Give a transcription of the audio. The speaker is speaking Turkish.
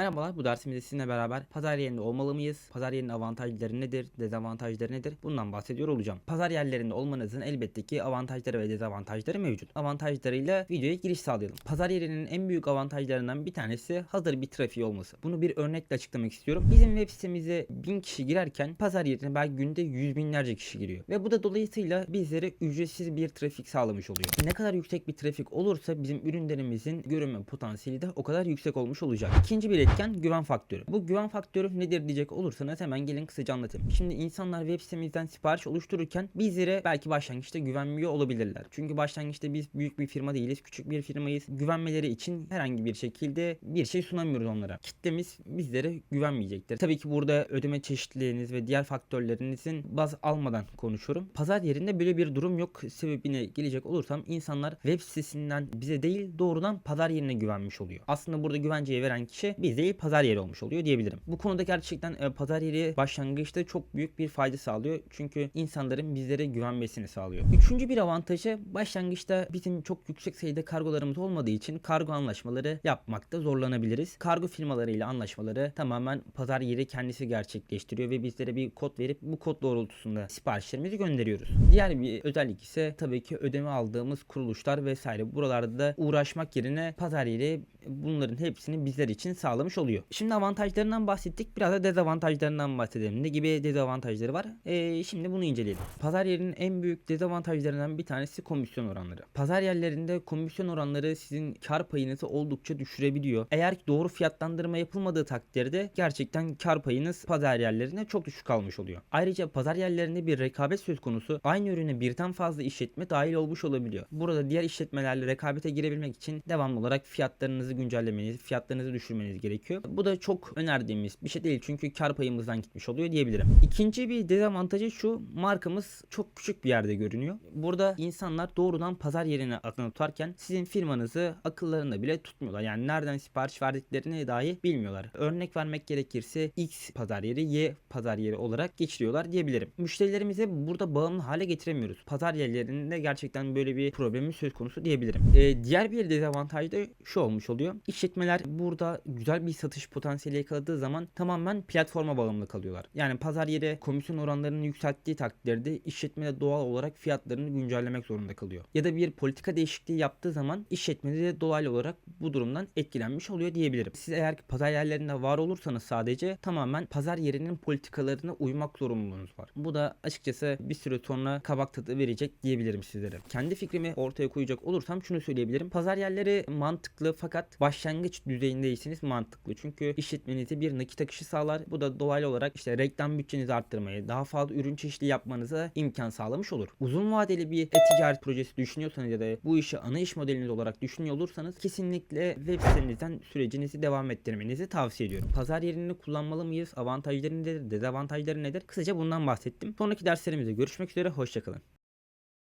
Merhabalar bu dersimizde sizinle beraber pazar yerinde olmalı mıyız? Pazar yerinin avantajları nedir? Dezavantajları nedir? Bundan bahsediyor olacağım. Pazar yerlerinde olmanızın elbette ki avantajları ve dezavantajları mevcut. Avantajlarıyla videoya giriş sağlayalım. Pazar yerinin en büyük avantajlarından bir tanesi hazır bir trafiği olması. Bunu bir örnekle açıklamak istiyorum. Bizim web sitemize 1000 kişi girerken pazar yerine belki günde yüz binlerce kişi giriyor. Ve bu da dolayısıyla bizlere ücretsiz bir trafik sağlamış oluyor. Ne kadar yüksek bir trafik olursa bizim ürünlerimizin görünme potansiyeli de o kadar yüksek olmuş olacak. İkinci bir etken güven faktörü. Bu güven faktörü nedir diyecek olursanız hemen gelin kısaca anlatayım. Şimdi insanlar web sitemizden sipariş oluştururken bizlere belki başlangıçta güvenmiyor olabilirler. Çünkü başlangıçta biz büyük bir firma değiliz, küçük bir firmayız. Güvenmeleri için herhangi bir şekilde bir şey sunamıyoruz onlara. Kitlemiz bizlere güvenmeyecektir. Tabii ki burada ödeme çeşitliliğiniz ve diğer faktörlerinizin baz almadan konuşuyorum. Pazar yerinde böyle bir durum yok. Sebebine gelecek olursam insanlar web sitesinden bize değil doğrudan pazar yerine güvenmiş oluyor. Aslında burada güvenceyi veren kişi biz değil pazar yeri olmuş oluyor diyebilirim. Bu konuda gerçekten e, pazar yeri başlangıçta çok büyük bir fayda sağlıyor. Çünkü insanların bizlere güvenmesini sağlıyor. Üçüncü bir avantajı başlangıçta bizim çok yüksek sayıda kargolarımız olmadığı için kargo anlaşmaları yapmakta zorlanabiliriz. Kargo firmalarıyla anlaşmaları tamamen pazar yeri kendisi gerçekleştiriyor ve bizlere bir kod verip bu kod doğrultusunda siparişlerimizi gönderiyoruz. Diğer bir özellik ise tabii ki ödeme aldığımız kuruluşlar vesaire. Buralarda da uğraşmak yerine pazar yeri bunların hepsini bizler için sağlamış oluyor. Şimdi avantajlarından bahsettik. Biraz da dezavantajlarından bahsedelim. Ne gibi dezavantajları var? Ee, şimdi bunu inceleyelim. Pazar yerinin en büyük dezavantajlarından bir tanesi komisyon oranları. Pazar yerlerinde komisyon oranları sizin kar payınızı oldukça düşürebiliyor. Eğer doğru fiyatlandırma yapılmadığı takdirde gerçekten kar payınız pazar yerlerine çok düşük kalmış oluyor. Ayrıca pazar yerlerinde bir rekabet söz konusu. Aynı ürüne birden fazla işletme dahil olmuş olabiliyor. Burada diğer işletmelerle rekabete girebilmek için devamlı olarak fiyatlarınızı güncellemeniz, fiyatlarınızı düşürmeniz gerekiyor. Bu da çok önerdiğimiz bir şey değil çünkü kar payımızdan gitmiş oluyor diyebilirim. İkinci bir dezavantajı şu markamız çok küçük bir yerde görünüyor. Burada insanlar doğrudan pazar yerine adını tutarken sizin firmanızı akıllarında bile tutmuyorlar. Yani nereden sipariş verdiklerini dahi bilmiyorlar. Örnek vermek gerekirse X pazar yeri Y pazar yeri olarak geçiriyorlar diyebilirim. Müşterilerimizi burada bağımlı hale getiremiyoruz. Pazar yerlerinde gerçekten böyle bir problemi söz konusu diyebilirim. Ee, diğer bir dezavantaj da şu olmuş oluyor. İşletmeler burada güzel bir satış potansiyeli yakaladığı zaman tamamen platforma bağımlı kalıyorlar. Yani pazar yeri komisyon oranlarını yükselttiği takdirde işletme de doğal olarak fiyatlarını güncellemek zorunda kalıyor. Ya da bir politika değişikliği yaptığı zaman işletme de doğal olarak bu durumdan etkilenmiş oluyor diyebilirim. Siz eğer ki pazar yerlerinde var olursanız sadece tamamen pazar yerinin politikalarına uymak zorunluluğunuz var. Bu da açıkçası bir süre sonra kabak tadı verecek diyebilirim sizlere. Kendi fikrimi ortaya koyacak olursam şunu söyleyebilirim. Pazar yerleri mantıklı fakat başlangıç düzeyindeyseniz mantıklı. Çünkü işletmenize bir nakit akışı sağlar. Bu da dolaylı olarak işte reklam bütçenizi arttırmayı, daha fazla ürün çeşitliliği yapmanıza imkan sağlamış olur. Uzun vadeli bir e-ticaret projesi düşünüyorsanız ya da bu işi ana iş modeliniz olarak düşünüyor olursanız kesinlikle web sitenizden sürecinizi devam ettirmenizi tavsiye ediyorum. Pazar yerini kullanmalı mıyız? Avantajları nedir? Dezavantajları nedir? Kısaca bundan bahsettim. Sonraki derslerimizde görüşmek üzere. Hoşçakalın.